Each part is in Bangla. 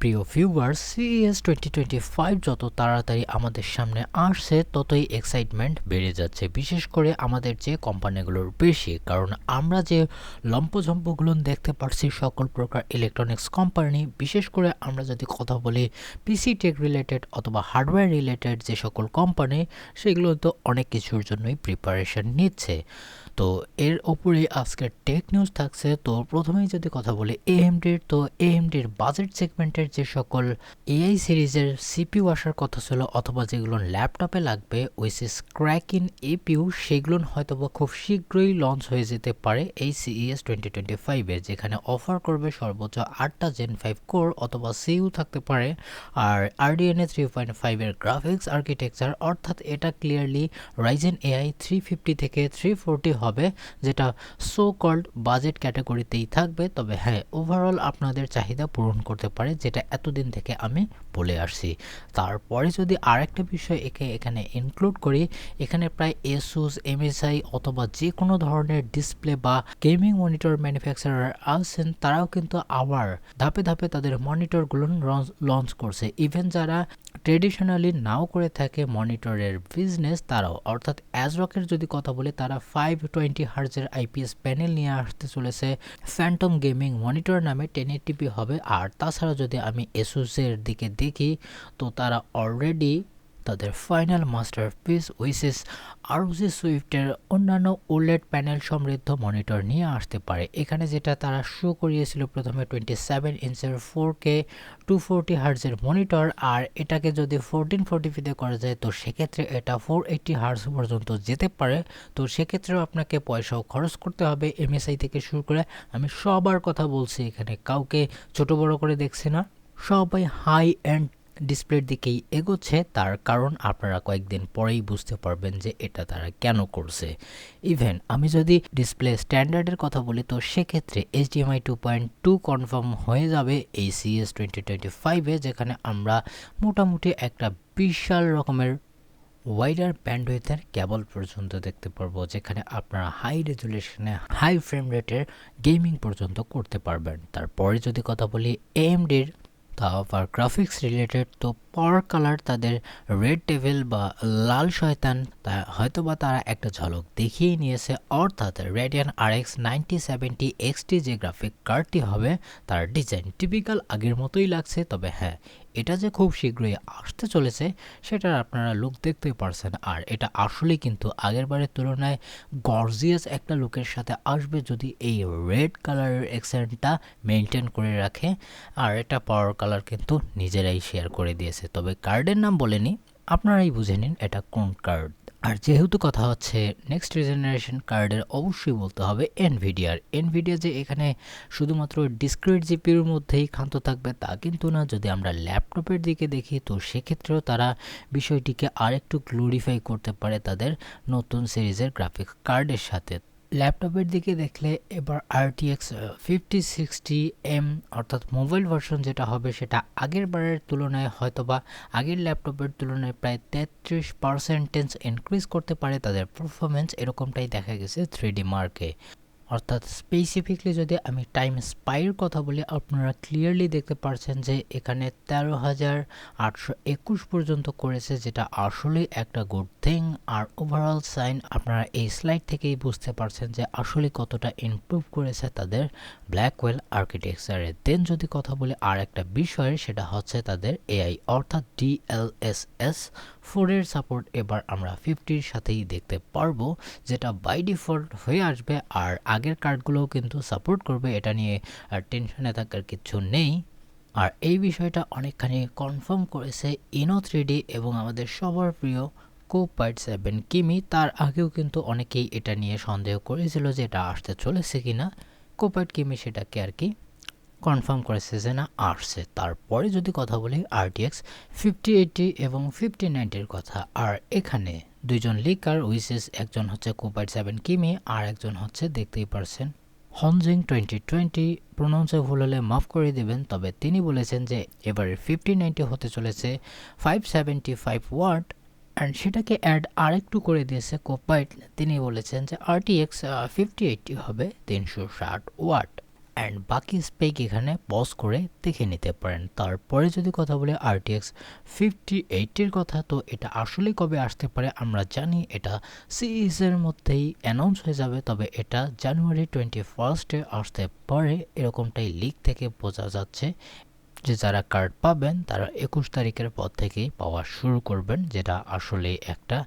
প্রিয় viewers CS twenty twenty five যত তাড়াতাড়ি আমাদের সামনে আসছে, ততই এক্সাইটমেন্ট বেড়ে যাচ্ছে। বিশেষ করে আমাদের যে কোম্পানিগুলোর বেশি, কারণ আমরা যে লম্পঝম্পগুলো দেখতে পারছি, সকল প্রকার ইলেকট্রনিক্স কোম্পানি বিশেষ করে আমরা যদি কথা বলি পিসি টেক রিলেটেড অথবা হার্ডওয়্যার রিলেটেড যে সকল কোম্পানি সেগুলো তো অনেক কিছুর জন্যই প্রিপারেশন নিচ্ছে। তো এর ওপরেই আজকের টেক নিউজ থাকছে, তো প্রথমেই যদি কথা বলি এএমডির তো এএমডির বাজেট সেগমেন্টের যে সকল এআই সিরিজের সিপিউ আসার কথা ছিল অথবা যেগুলো ল্যাপটপে লাগবে ওইসিস ক্র্যাকিন এপিউ সেগুলো হয়তো বা খুব শীঘ্রই লঞ্চ হয়ে যেতে পারে এই সিইএস টোয়েন্টি টোয়েন্টি ফাইভে যেখানে অফার করবে সর্বোচ্চ আটটা জেন ফাইভ কোর অথবা সিইউ থাকতে পারে। আর আরডিএনএ থ্রি পয়েন্ট ফাইভের গ্রাফিক্স আর্কিটেকচার অর্থাৎ এটা clearly Ryzen AI three fifty থেকে থ্রি ফোরটি হবে, যেটা সো কল্ড বাজেট ক্যাটাগরিতেই থাকবে। তবে হ্যাঁ ওভারঅল আপনাদের চাহিদা পূরণ করতে পারে, যেটা এতদিন থেকে আমি বলে আসছি। তারপরে যদি আরেকটা বিষয় একে এখানে ইনক্লুড করি, এখানে প্রায় এসুস এমএসআই অথবা যে কোনো ধরনের ডিসপ্লে বা গেমিং মনিটর ম্যানুফ্যাকচারার আছেন, তারাও কিন্তু আবার ধাপে ধাপে তাদের মনিটরগুলো লঞ্চ করছে। ইভেন যারা ট্রেডিশনালি নাও করে থাকে মনিটরের বিজনেস তারাও। অর্থাৎ অ্যাজরকের যদি কথা বলি, তারা ফাইভ টোয়েন্টি হার্জের আইপিএস প্যানেল নিয়ে আসতে চলেছে। ফ্যান্টম গেমিং মনিটর নামে টেন টিপি হবে। আর তাছাড়া যদি আমি এসুসের দিকে দেখি, তো তারা অলরেডি তাদের ফাইনাল মাস্টারপিস উইসেস আরওজি সুইফটের অন্যান্য ওলেড প্যানেল সমৃদ্ধ মনিটর নিয়ে আসতে পারে। এখানে যেটা তারা শো করিয়েছিল প্রথমে টোয়েন্টি সেভেন ইঞ্চের ফোর কে টু ফোরটি হার্টসের মনিটর আর এটাকে যদি ফোরটিন ফোরটি ফিতে করা যায়, তো সেক্ষেত্রে এটা ফোর এইটটি হার্টস পর্যন্ত যেতে পারে। তো সেক্ষেত্রেও আপনাকে পয়সাও খরচ করতে হবে এমএসআই থেকে শুরু করে। আমি সবার কথা বলছি এখানে, কাউকে ছোট বড় করে দেখছি না। সবাই হাই অ্যান্ড ডিসপ্লের দিকেই এগোচ্ছে। তার কারণ আপনারা কয়েকদিন পরেই বুঝতে পারবেন যে এটা তারা কেন করছে। ইভেন আমি যদি ডিসপ্লে স্ট্যান্ডার্ডের কথা বলি, তো সেক্ষেত্রে HDMI two point two confirm হয়ে যাবে এই সিএস টোয়েন্টি টোয়েন্টি ফাইভে যেখানে আমরা মোটামুটি একটা বিশাল রকমের ওয়াইডার ব্যান্ডউইথের কেবল পর্যন্ত দেখতে পারব, যেখানে আপনারা হাই রেজুলেশনে হাই ফ্রেম রেটের গেমিং পর্যন্ত করতে পারবেন। তারপরে যদি কথা বলি এএমডির তা আবার গ্রাফিক্স রিলেটেড তো পাওয়ার কালার তাদের রেড টেবিল বা লাল শয়তান, তা হয়তো বা তারা একটা ঝলক দেখিয়ে নিয়েছে। অর্থাৎ Radeon R X ninety seventy XT যে গ্রাফিক কার্ডটি হবে, তার ডিজাইন টিপিক্যাল আগের মতোই লাগছে। তবে হ্যাঁ এটা যে খুব শীঘ্রই আসতে চলেছে, সেটার আপনারা লুক দেখতেই পারছেন। আর এটা আসলে কিন্তু আগের বারের তুলনায় গর্জিয়াস একটা লুকের সাথে আসবে যদি এই রেড কালারের এক্সেন্টটা মেনটেন করে রাখে। আর এটা পাওয়ার কালার কিন্তু নিজেরাই শেয়ার করে দিয়েছে। তবে কার্ডের নাম বলেনি, আপনারাই বুঝে নিন এটা কোন কার্ড। আর যেহেতু কথা হচ্ছে নেক্সট জেনারেশন কার্ডের, অবশ্যই বলতে হবে এনভিডিয়ার এনভিডিয়া যে এখানে শুধুমাত্র ডিসক্রিট জিপির মধ্যেই ক্ষান্ত থাকবে তা কিন্তু না, যদি আমরা ল্যাপটপের দিকে দেখি, তো সেক্ষেত্রেও তারা বিষয়টিকে আরেকটু গ্লোরিফাই করতে পারে তাদের নতুন সিরিজের গ্রাফিক্স কার্ডের সাথে। ল্যাপটপের দিকে দেখলে এবার আরটিএক্স ফিফটি সিক্সটি এম অর্থাৎ মোবাইল ভার্সন যেটা হবে সেটা আগের বারের তুলনায় হয়তোবা আগের ল্যাপটপের তুলনায় প্রায় তেত্রিশ পার্সেন্টেজ ইনক্রিজ করতে পারে, তাদের পারফরমেন্স এরকমটাই দেখা গেছে থ্রি ডি মার্কে অর্থাৎ স্পেসিফিকলি যদি আমি টাইম স্পাইর কথা বলি, আপনারা ক্লিয়ারলি দেখতে পারছেন যে এখানে তেরো হাজার আটশো একুশ পর্যন্ত করেছে, যেটা আসলেই একটা গুড থিং আর ওভারঅল সাইন আপনারা এই স্লাইড থেকেই বুঝতে পারছেন যে আসলে কতটা ইমপ্রুভ করেছে তাদের ব্ল্যাকওয়েল আর্কিটেকচারে দেন যদি কথা বলি আর একটা বিষয়, সেটা হচ্ছে তাদের এআই অর্থাৎ ডিএলএসএস ফোরের সাপোর্ট এবার আমরা ফিফটির সাথেই দেখতে পারব, যেটা বাই ডিফল্ট হয়ে আসবে। আর আগের কার্ডগুলোও কিন্তু সাপোর্ট করবে, এটা নিয়ে আর টেনশনে থাকার কিছু নেই। আর এই বিষয়টা অনেকখানি কনফার্ম করেছে ইনো থ্রিডি এবং আমাদের সবার প্রিয় কোপাইট সেভেন কিমি তার আগেও কিন্তু অনেকেই এটা নিয়ে সন্দেহ করেছিল যে এটা আসতে চলেছে কি না কোপাইট কিমি সেটাকে আর কি কনফার্ম করেছে যে না আসছে তারপরে যদি কথা বলি আরটিএক্স, ফিফটি এইটি এবং ফিফটি নাইনটির কথা। আর এখানে দুইজন লিকার, উইসেস, একজন হচ্ছে কোপাইট সেভেন কিমি, আর একজন হচ্ছে দেখতেই পারছেন হনজিং টোয়েন্টি টোয়েন্টি। প্রোনাউন্সে ভুল হলে মাফ করে দেবেন, তবে তিনি বলেছেন যে এবারে ফিফটি নাইনটি হতে চলেছে five seventy five watt, and সেটাকে অ্যাড আরেকটু করে দিয়েছে কোপাইট। তিনি বলেছেন যে আরটিএক্স ফিফটি এইটটি হবে তিনশো ষাট ওয়াট। অ্যান্ড বাকি স্পেক এখানে পজ করে দেখে নিতে পারেন। তারপরে যদি কথা বলি আরটিএক্স ফিফটি এইটের কথা, তো এটা আসলে কবে আসতে পারে আমরা জানি এটা সিরিজের মধ্যেই অ্যানাউন্স হয়ে যাবে, তবে এটা জানুয়ারি টোয়েন্টি ফার্স্টে আসতে পারে এরকমটাই লিক থেকে বোঝা যাচ্ছে যে যারা কার্ড পাবেন তারা একুশ তারিখের পর থেকেই পাওয়া শুরু করবেন, যেটা আসলে একটা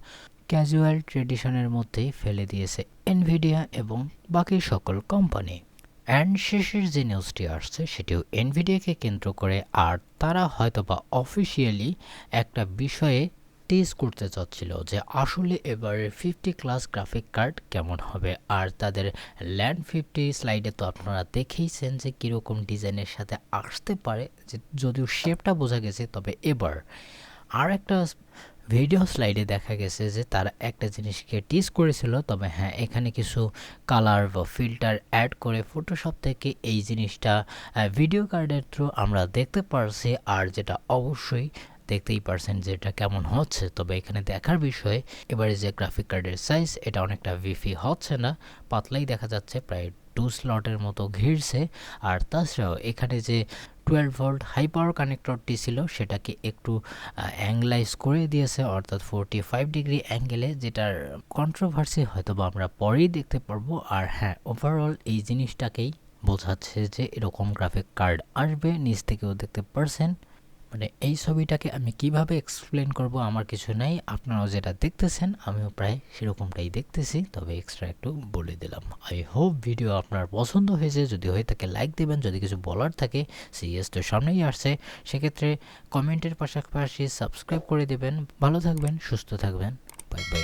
ক্যাজুয়াল ট্রেডিশনের মধ্যেই ফেলে দিয়েছে এনভিডিয়া এবং বাকি সকল কোম্পানি অ্যান্ড শেষের যে নিউজটি আসছে, সেটিও এনভিডিয়াকে কেন্দ্র করে। আর তারা হয়তোবা অফিসিয়ালি একটা বিষয়ে টেস্ট করতে চাচ্ছিল যে, আসলে এবারে ফিফটি ক্লাস গ্রাফিক কার্ড কেমন হবে? আর তাদের ল্যান্ড ফিফটি স্লাইডে তো আপনারা দেখেইছেন যে, কীরকম ডিজাইনের সাথে আসতে পারে। যে, যদিও শেপটা বোঝা গেছে, তবে এবার আর একটা ভিডিও স্লাইডে দেখা গেছে যে তারা একটা জিনিসকে টিস করেছিল। তবে হ্যাঁ এখানে কিছু কালার বা ফিল্টার অ্যাড করে ফটোশপ থেকে এই জিনিসটা ভিডিও কার্ডের থ্রু আমরা দেখতে পারছি। আর যেটা অবশ্যই দেখতেই পারছেন যে এটা কেমন হচ্ছে। তবে এখানে দেখার বিষয়, এবারে যে গ্রাফিক কার্ডের সাইজ এটা অনেকটা ভিফি হচ্ছে না, পাতলাই দেখা যাচ্ছে, প্রায় টু স্লটের মতো ঘিরছে। আর তাছাড়াও এখানে যে টুয়েলভ ভোল্ট হাই পাওয়ার কানেক্টরটি ছিল, সেটাকে একটু অ্যাংলাইজ করে দিয়েছে, অর্থাৎ ফোরটি ফাইভ ডিগ্রি অ্যাঙ্গেলে যেটার কন্ট্রোভার্সি হয়তো বা আমরা পরেই দেখতে পারব। আর হ্যাঁ ওভারঅল এই জিনিসটাকেই বোঝাচ্ছে যে এরকম গ্রাফিক কার্ড আসবে, নিচ থেকেও দেখতে পারছেন। মানে এই ছবিটাকে আমি কীভাবে এক্সপ্লেন করব আমার কিছু নাই, আপনারাও যেটা দেখতেছেন, আমিও প্রায় সেরকমটাই দেখতেছি, তবে এক্সট্রা একটু বলে দিলাম। আই হোপ ভিডিও আপনার পছন্দ হয়েছে। যদি হয়ে থাকে লাইক দেবেন। যদি কিছু বলার থাকে সিএস তো সামনেই আসছে। সেক্ষেত্রে কমেন্টের পাশাপাশি সাবস্ক্রাইব করে দেবেন। ভালো থাকবেন, সুস্থ থাকবেন। Bye bye